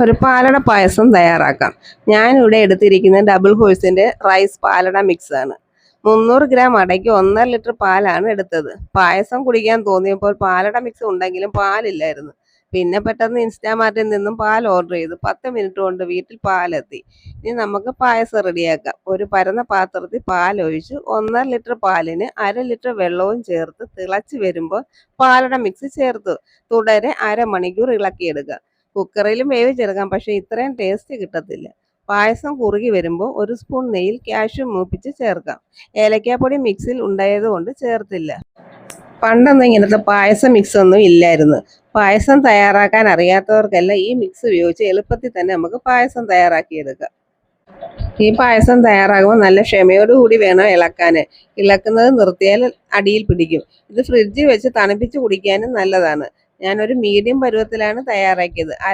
ഒരു പാലട പായസം തയ്യാറാക്കാം. ഞാനിവിടെ എടുത്തിരിക്കുന്ന ഡബിൾ ഹോഴ്സിന്റെ റൈസ് പാലട മിക്സ് ആണ്. മുന്നൂറ് ഗ്രാം അടയ്ക്ക് ഒന്നര ലിറ്റർ പാലാണ് എടുത്തത്. പായസം കുടിക്കാൻ തോന്നിയപ്പോൾ പാലട മിക്സ് ഉണ്ടെങ്കിലും പാലില്ലായിരുന്നു. പിന്നെ പെട്ടെന്ന് ഇൻസ്റ്റാമാർട്ടിൽ നിന്നും പാൽ ഓർഡർ ചെയ്തു പത്ത് മിനിറ്റ് കൊണ്ട് വീട്ടിൽ പാലെത്തി. ഇനി നമുക്ക് പായസം റെഡിയാക്കാം. ഒരു പരന്ന പാത്രത്തിൽ പാൽ ഒഴിച്ച് ഒന്നര ലിറ്റർ പാലിന് അര ലിറ്റർ വെള്ളവും ചേർത്ത് തിളച്ച് വരുമ്പോൾ പാലട മിക്സ് ചേർത്തു. തുടരെ അരമണിക്കൂർ ഇളക്കിയെടുക്കുക. കുക്കറിലും വേവിച്ചെടുക്കാം പക്ഷേ ഇത്രയും ടേസ്റ്റ് കിട്ടത്തില്ല. പായസം കുറുകി വരുമ്പോൾ ഒരു സ്പൂൺ നെയ്യിൽ കാഷ്യൂ മൂപ്പിച്ച് ചേർക്കാം. ഏലക്കാപ്പൊടി മിക്സിൽ ഉണ്ടായതുകൊണ്ട് ചേർത്തില്ല. പണ്ടൊന്നും ഇങ്ങനത്തെ പായസം മിക്സ് ഒന്നും ഇല്ലായിരുന്നു. പായസം തയ്യാറാക്കാൻ അറിയാത്തവർക്കെല്ലാം ഈ മിക്സ് ഉപയോഗിച്ച് എളുപ്പത്തിൽ തന്നെ നമുക്ക് പായസം തയ്യാറാക്കിയെടുക്കാം. ഈ പായസം തയ്യാറാകുമ്പോൾ നല്ല ക്ഷമയോടുകൂടി വേണം ഇളക്കാൻ. ഇളക്കുന്നത് നിർത്തിയാൽ അടിയിൽ പിടിക്കും. ഇത് ഫ്രിഡ്ജിൽ വെച്ച് തണുപ്പിച്ച് കുടിക്കാനും നല്ലതാണ്. ഞാനൊരു മീഡിയം പരുവത്തിലാണ് തയ്യാറാക്കിയത്.